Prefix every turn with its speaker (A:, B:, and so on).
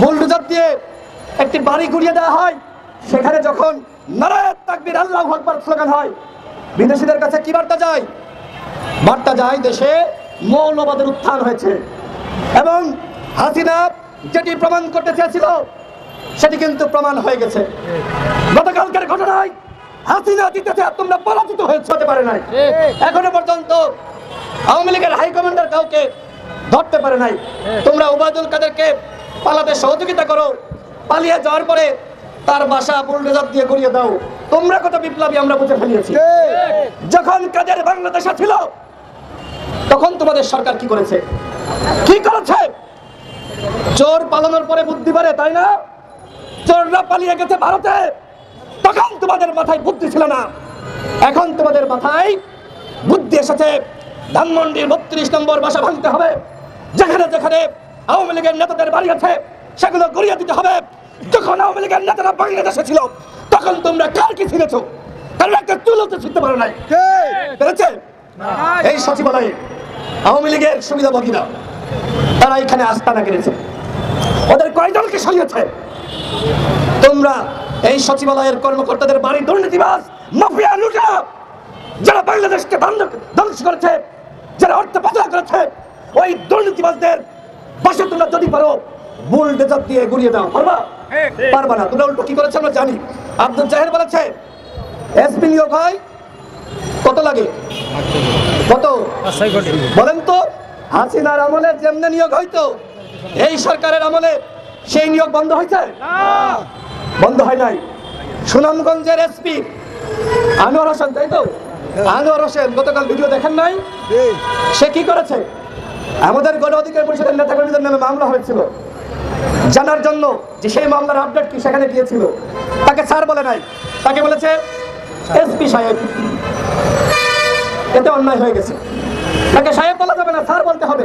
A: Bulldozer দিয়ে একটি বাড়ি গুড়িয়ে দেওয়া হয়। সেখানে যখন নারায়ণ তাকবির আল্লাহ আকবার স্লোগান হয়, বিদেশিদের কাছে কি বার্তা যায়? বার্তা যায় দেশে মৌলবাদের উত্থান হয়েছে। এবং হাসিনা যেটি প্রমাণ করতে চেয়েছিল, সেটি কিন্তু প্রমাণ হয়ে গেছে। গতকালকের ঘটনায় হাসিনা দিতেছে আর তোমরা পরাজিত হয়েছে, হতে পারে নাই। এখনও পর্যন্ত আওয়ামী লীগের হাইকমান্ডার কাউকে ধরতে পারে নাই। তোমরা উবায়দুল কাদেরকে পালাতে সহযোগিতা করো। পালিয়ে যাওয়ার পরে তার বাসা বুলডোজার দিয়ে গড়িয়ে দাও। তোমরা কত বিপ্লবী আমরা বুঝে ফেলিয়েছি। যখন কাদের বাংলাদেশে ছিল তখন তোমাদের সরকার কি করেছে? কি করেছে? চোর পালানোর পরে বুদ্ধি বাড়ে তাই না? চোররা পালিয়ে গেছে ভারতে। তখন তোমাদের মাথায় বুদ্ধি ছিল না। এখন তোমাদের মাথায় বুদ্ধি এসেছে। ধানমন্ডির বত্রিশ নম্বর বাসা ভাঙতে হবে। যেখানে যেখানে আওয়ামী লীগের নেতাদের বাড়ি আছে সেগুলো গড়িয়ে দিতে হবে। যখন আওয়ামী লীগের নেতারা বাংলাদেশে ছিল তখন তোমরা কার কি ছিঁড়েছো কারণ একটা তো ছিঁড়তে পারো নাই। পেরেছে? এই সচিবালয়ে আওয়ামী লীগের সুবিধাভোগীরা তারা এখানে আস্তানা কেড়েছে ওদের কয়জনকে সরিয়েছে? তোমরা এই সচিবালয়ের কর্মকর্তাদের বাড়ি দুর্নীতিবাস মাফিয়া লুটা যারা বাংলাদেশকে ধ্বংস- করেছে যারা অর্থ পাচার করেছে ওই দুর্নীতিবাজদের বাসা তোমরা যদি পারো বুল ডেজার দিয়ে গুড়িয়ে দাও পারবা? পারবা না। তোমরা উল্টো কি করেছে আমরা জানি। আব্দুল জাহের বলেছে এসপি নিয়োগ হয় কত লাগে? কত? বলেন তো হাসিনার আমলে যেমনে নিয়োগ হইতো এই সরকারের আমলে সেই নিয়োগ বন্ধ হয়েছে বন্ধ হয় নাই। সুনামগঞ্জের এসপি আনোয়ার হোসেন তাই তো? আনোয়ার হোসেন গতকাল ভিডিও দেখেন নাই? সে কি করেছে? আমাদের গণ অধিকার পরিষদের নেতাকর্মীদের নামে মামলা হয়েছিল। জানার জন্য যে সেই মামলার আপডেট কি সেখানে গিয়েছিল, তাকে স্যার বলে নাই। তাকে বলেছে এসপি সাহেব। এতে অন্যায় হয়ে গেছে। তাকে সাহেব বলা যাবে না, স্যার বলতে হবে।